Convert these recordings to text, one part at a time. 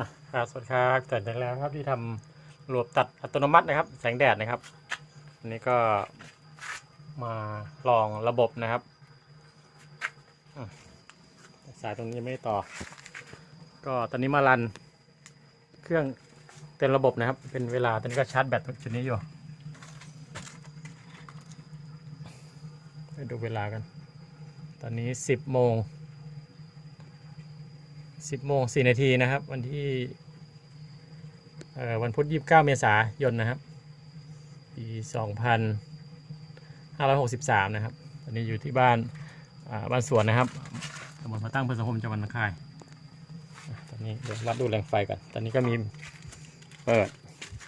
อะครับสวัสดีครับเสร็จแล้วครับที่ทำรวบตัดอัตโนมัตินะครับ แสงแดดนะครับอันนี้ก็มาลองระบบนะครับสายตรงนี้ยังไม่ต่อ ก็ตอนนี้มารัน เครื่องเต็มระบบนะครับ เป็นเวลาตอนนี้ก็ชาร์จแบตจุดนี้อยู่ไปดูเวลากัน ตอนนี้ 10โมง 10โมง4นาทีนะครับ วันที่วันพุธ29เก้าเมษายนนะครับ ปี2563นห้าร้อยหกสิบสามนะครับตอนนี้อยู่ที่บ้านบ้านสวนนะครับตำบลพระตั้งพฤษภมจังหวัดนคายตอนนี้เดี๋ยววัดดูแรงไฟก่อน ตอนนี้ก็มีเปิด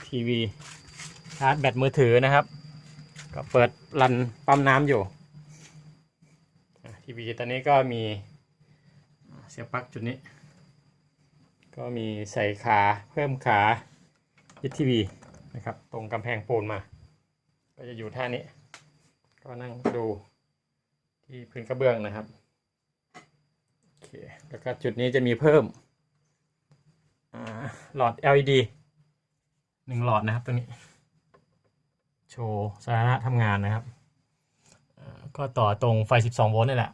ทีวีชาร์จแบตมือถือนะครับ ก็เปิดรันปั๊มน้ำอยู่ทีวีตอนนี้ก็มีเสียบปลั๊กจุดนี้ ก็มีใส่ขาเพิ่มขายึดทีวีนะครับ ตรงกำแพงปูนมา ก็จะอยู่ท่านี้ ก็นั่งดูที่พื้นกระเบื้องนะครับโอเคแล้วก็จุดนี้จะมีเพิ่มหลอด LED หนึ่งหลอดนะครับตรงนี้ โชว์สถานะทำงานนะครับ ก็ต่อตรงไฟ 12 โวลต์นี่แหละ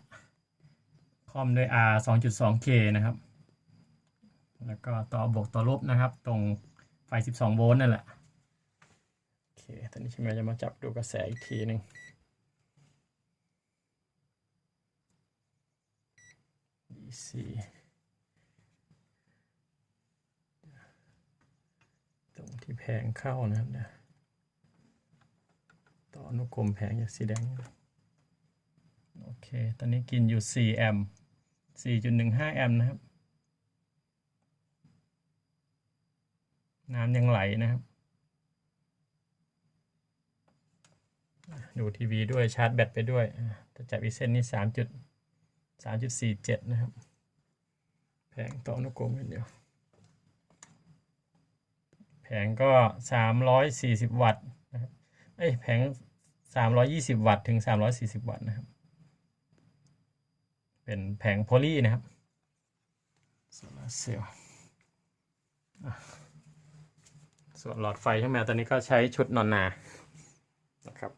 คอมด้วย R 2.2K นะครับ แล้วก็ต่อบวกต่อลบนะครับ ตรงไฟ 12 โวลต์นั่นแหละ โอเค ตอนนี้ชิมจะมาจับดูกระแสอีกทีหนึ่ง DC ตรงที่แผงเข้านะครับนะต่อนุกรมแผงจากสีแดง โอเค ตอนนี้กินอยู่ 4 แอมป์4.15 แอมป์นะครับ น้ำยังไหลนะครับ ดูทีวีด้วยชาร์จแบตไปด้วยอะจับอีกเส้นนี่สามจุดสามจุดสี่เจ็ดนะครับ แผงต่อนุกรมกันเดียว แผงก็สามร้อยสี่สิบวัตต์นะครับเอ้ยแผงสามร้อยยี่สิบวัตต์ถึงสามร้อยสี่สิบวัตต์นะครับ เป็นแผงโพลีนะครับโซลารเซลล์ ส่วนหลอดไฟใช่ไหมตอนนี้ก็ใช้ชุดนอนนานะครับ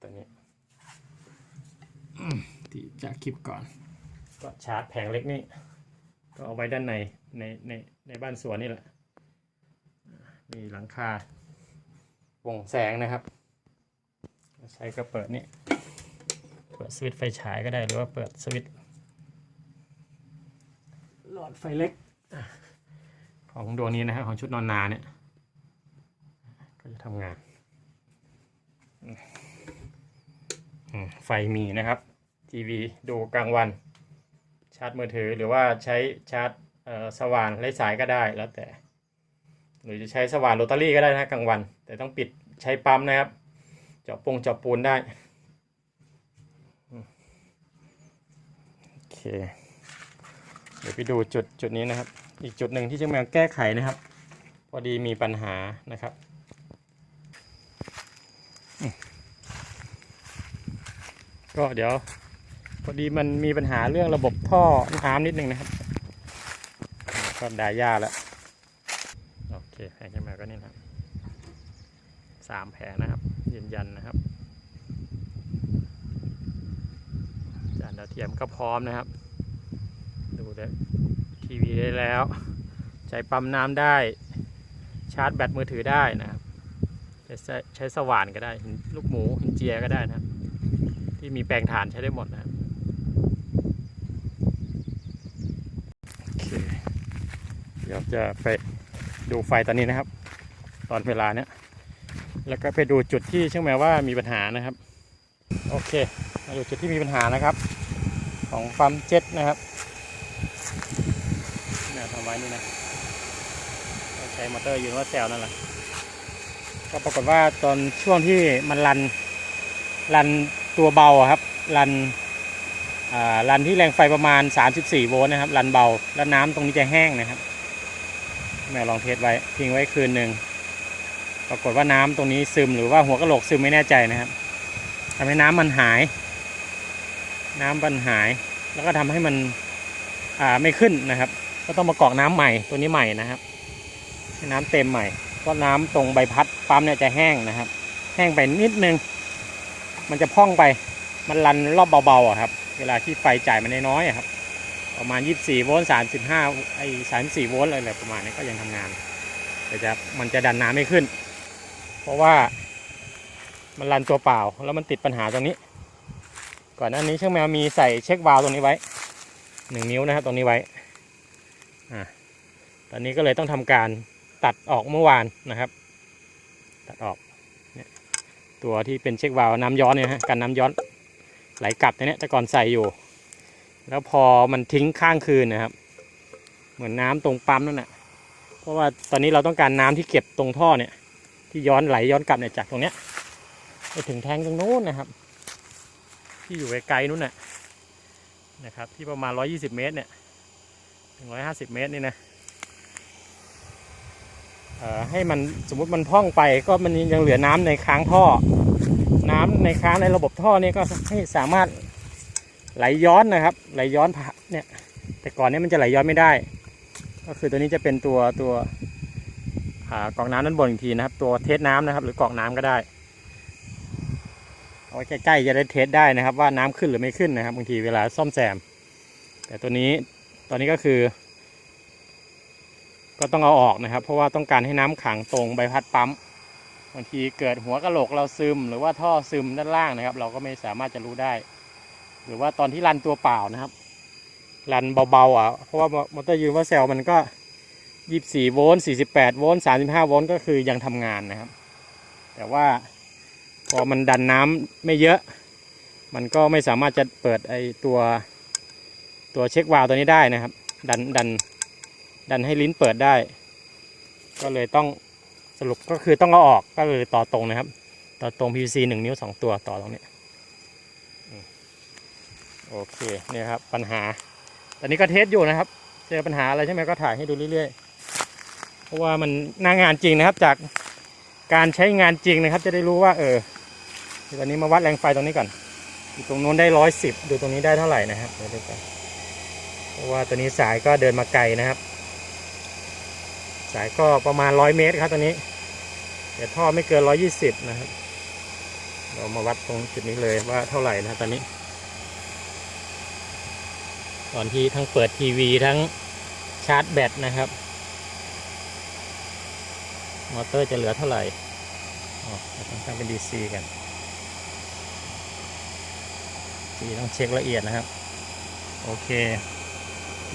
ตัวนี้อืมที่จะคลิปก่อน ก็ชาร์จแผงเล็กนี่ก็เอาไว้ด้านในในในในบ้านสวนนี่แหละ มีหลังคาวงแสงนะครับ ใช้ก็เปิดนี่เปิดสวิตช์ไฟฉายก็ได้หรือว่าเปิดสวิตช์หลอดไฟเล็ก ของดวงนี้นะครับของชุดนอนนาเนี่ย ก็จะทำงาน ไฟมีนะครับ ทีวีดูกลางวัน ชาร์จมือถือหรือว่าใช้ชาร์จสว่านไร้สายก็ได้แล้วแต่ หรือจะใช้สว่านโรตารี่ก็ได้นะกลางวัน แต่ต้องปิดใช้ปั๊มนะครับ เจาะปงเจาะปูนได้โอเคเดี๋ยวไปดูจุดจุดนี้นะครับ อีกจุดหนึ่งที่จะมาแก้ไขนะครับ พอดีมีปัญหานะครับ ก็เดี๋ยวพอดีมันมีปัญหาเรื่องระบบท่อน้ำนิดนึงนะครับ ก็ดายาแล้ว โอเคแผงขึ้นมาก็นี่นะครับสามแผงนะครับ ยืนยันนะครับ จานดาวเทียมก็พร้อมนะครับ ดูได้ทีวีได้แล้ว ใช้ปั๊มน้ำได้ ชาร์จแบตมือถือได้นะครับ ใช้ใช้สว่านก็ได้หินลูกหมูหินเจียก็ได้นะครับที่มีแปลงถ่านใช้ได้หมดนะครับโอเคเดี๋ยวจะไปดูไฟตอนนี้นะครับ ตอนเวลาเนี้ยแล้วก็ไปดูจุดที่เชื่อไหมว่ามีปัญหานะครับ โอเคมาดูจุดที่มีปัญหานะครับ ของปั๊มเจ็ตนะครับเนี่ยทำไว้นี่นะใช้มอเตอร์ยูนิเวอร์แซลนั่นแหละ ก็ปรากฏว่าตอนช่วงที่มันรันรันตัวเบาครับรันรันที่แรงไฟประมาณ 34 โวลต์นะครับรันเบาแล้วน้ำตรงนี้จะแห้งนะครับแม่ลองเทสไว้ทิ้งไว้คืนหนึ่งปรากฏว่าน้ำตรงนี้ซึมหรือว่าหัวกระโหลกซึมไม่แน่ใจนะครับทำให้น้ำมันหาย น้ำมันหาย แล้วก็ทำให้มันไม่ขึ้นนะครับ ก็ต้องมากรอกน้ำใหม่ตัวนี้ใหม่นะครับให้น้ำเต็มใหม่ เพราะน้ำตรงใบพัดปั๊มเนี่ยจะแห้งนะครับ แห้งไปนิดนึง มันจะพ่องไป มันรันรอบเบาๆครับ เวลาที่ไฟจ่ายมันน้อยๆครับ ประมาณ 24 โวลต์ 35 ไอ้ 34 โวลต์อะไรประมาณนี้ก็ยังทำงานแต่จะมันจะดันน้ำไม่ขึ้น เพราะว่ามันรันตัวเปล่า แล้วมันติดปัญหาตรงนี้ ก่อนหน้านี้เช่างแมวมีใส่เช็ควาล์วตรงนี้ไว้1นิ้วนะครับตรงนี้ไว้อ่าตอนนี้ก็เลยต้องทำการ ตัดออกเมื่อวานนะครับ ตัดออกเนี่ยตัวที่เป็นเช็ควาล์วน้ำย้อนเนี่ยฮะกันน้ำย้อนไหลกลับตัวเนี้ยแต่ก่อนใส่อยู่ แล้วพอมันทิ้งข้างคืนนะครับ เหมือนน้ำตรงปั๊มนั่นแหะเพราะว่าตอนนี้เราต้องการน้ำที่เก็บตรงท่อเนี่ย ที่ย้อนไหลย้อนกลับเนี่ยจากตรงเนี้ยไปถึงแทงตรงนู้นนะครับ ที่อยู่ไกลๆนู้นน่ะนะครับ ที่ประมาณ 120 เมตรเนี่ยถึง150 เมตรนี่นะ ให้มันสมมุติมันพ่องไปก็มันยังเหลือน้ำในค้างท่อ น้ำในค้างในระบบท่อเนี่ยก็ให้สามารถไหลย้อนนะครับ ไหลย้อนผ่านเนี่ยแต่ก่อนเนี้มันจะไหลย้อนไม่ได้ ก็คือตัวนี้จะเป็นตัวตัวอ่ากรองน้ำด้านบนอีกทีนะครับ ตัวเทสน้ำนะครับ หรือกรองน้ำก็ได้เอาไว้ใกล้ๆจะได้เทสได้นะครับ ว่าน้ำขึ้นหรือไม่ขึ้นนะครับบางทีเวลาซ่อมแซม แต่ตัวนี้ตอนนี้ก็คือ ก็ต้องเอาออกนะครับ เพราะว่าต้องการให้น้ำขังตรงใบพัดปั๊มบางทีเกิดหัวกะโหลกเราซึม หรือว่าท่อซึมด้านล่างนะครับ เราก็ไม่สามารถจะรู้ได้ หรือว่าตอนที่รันตัวเปล่านะครับรันเบาๆอะเพราะว่ามอเตอร์ยูว่าเซลมันก็24โวลต์48โวลต์35โวลต์ก็คือยังทำงานนะครับ แต่ว่าพอมันดันน้ำไม่เยอะ มันก็ไม่สามารถจะเปิดไอตัวตัวเช็ควาล์วตัวนี้ได้นะครับ ดันดัน ดันให้ลิ้นเปิดได้ ก็เลยต้องสรุปก็คือต้องเอาออกก็เลยต่อตรงนะครับ ต่อตรง PVC 1 นิ้ว 2 ตัวต่อตรงนี้โอเคเนี่ยครับปัญหา ตอนนี้ก็เทสอยู่นะครับ เจอปัญหาอะไรใช่ไหมก็ถ่ายให้ดูเรื่อยๆ เพราะว่ามันหน้างานจริงนะครับ จากการใช้งานจริงนะครับ จะได้รู้ว่าเออตอนนี้มาวัดแรงไฟตรงนี้ก่อนอยู่ตรงนู้นได้ร้อยสิบดูตรงนี้ได้เท่าไหร่นะครับเดี๋ยวดูกันเพราะว่าตัวนี้สายก็เดินมาไกลนะครับ สายก็ประมาณร้อยเมตรครับตัวนี้ แต่ท่อไม่เกินร้อยี่สิบนะครับ เรามาวัดตรงจุดนี้เลยว่าเท่าไหร่นะตอนนี้ ตอนที่ทั้งเปิดทีวีทั้งชาร์จแบตนะครับ มอเตอร์จะเหลือเท่าไหร่อ๋อต้องตั้งเป็น DC กันดีต้องเช็คละเอียดนะครับ โอเค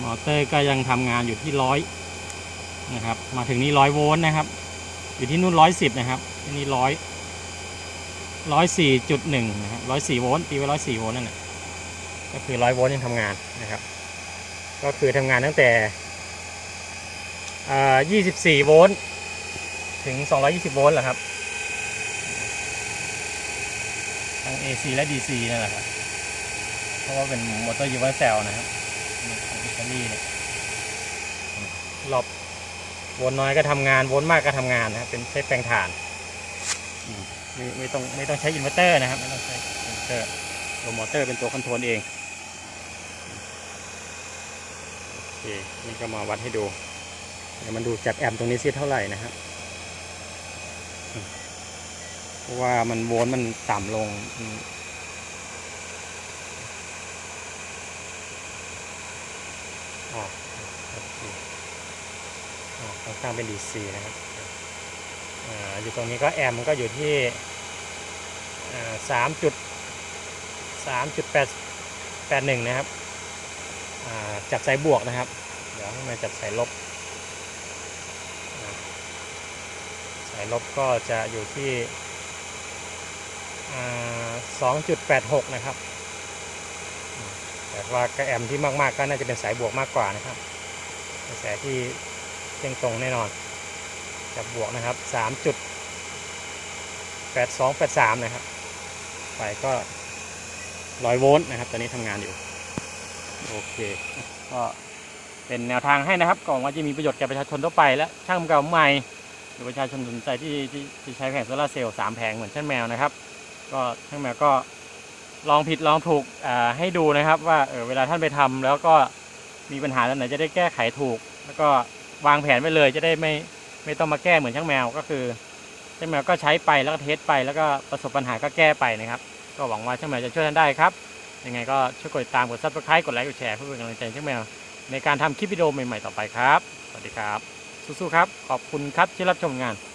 มอเตอร์ก็ยังทำงานอยู่ที่ร้อย นะครับมาถึงนี่ร้อยโวลต์นะครับอยู่ที่นู่นร้อยสิบนะครับที่นี่ร้อยร้อยสี่จุดหนึ่งนะครับร้อยสี่โวลต์ตีไว้ร้อยสี่โวลต์นั่นแหละก็คือร้อยโวลต์ยังทำงานนะครับ ก็คือทำงานตั้งแต่ยี่สิบสี่โวลต์ถึงสองร้อยี่สิบโวลต์แหละครับทั้ง AC และ DC นั่นแหละครับ เพราะว่าเป็นมอเตอร์ยูเวอร์เซลนะครับของอิตาลีเนี่ยรอบ วลต์น้อยก็ทำงานวลต์มากก็ทำงานนะครับเป็นใช้แปลงถ่านไม่ไม่ต้องไม่ต้องใช้อินเวอร์เตอร์นะครับไม่ต้องใช้อินเวอร์เตอร์ตัวมอเตอร์เป็นตัวคอนโทรลเองโอเคนี่ก็มาวัดให้ดูเดี๋ยวมันดูจากแอมตรงนี้สิเท่าไหร่นะครับเพราะว่ามันโวลต์มันต่ำลงอ๋อ อ๋อต้องเป็น DC นะครับออยู่ตรงนี้ก็แอมก็อยู่ที่สามจุดสามจุดแปดแปดหนึ่งนะครับจับสายบวกนะครับ เดี๋ยวมาจับสายลบสายลบก็จะอยู่ที่สองจุดแปดหกนะครับแต่ว่ากระแอมที่มากๆก็น่าจะเป็นสายบวกมากกว่านะครับกระแสที่ เที่ยงตรงแน่นอนจับบวกนะครับสามจุดแปดสองแปดสามนะครับไฟก็ร้อยโวลต์นะครับ ตอนนี้ทำงานอยู่ โอเค ก็เป็นแนวทางให้นะครับก่อนว่าจะมีประโยชน์แก่ประชาชนทั่วไปและช่างเก่าใหม่ หรือประชาชนสนใจที่ที่ที่ใช้แผงโซลาเซลล์สามแผงเหมือนช่างแมวนะครับ ก็ช่างแมวก็ลองผิดลองถูกให้ดูนะครับ ว่าเออเวลาท่านไปทำแล้วก็มีปัญหาแล้วไหนจะได้แก้ไขถูก แล้วก็ วางแผนไว้เลยจะได้ไม่ไม่ต้องมาแก้เหมือนช่างแมวก็คือช่างแมวก็ใช้ไปแล้วก็เทสไปแล้วก็ประสบปัญหาก็แก้ไปนะครับ ก็หวังว่าช่างแมวจะช่วยท่านได้ครับยังไงก็ช่วยกดติดตามกดซับสไครต์กดไลค์กดแชร์เพื่อเป็นกำลังใจช่างแมวในการทำคลิปวิดีโอใหม่ๆต่อไปครับ สวัสดีครับ สู้ๆครับ ขอบคุณครับที่รับชมงาน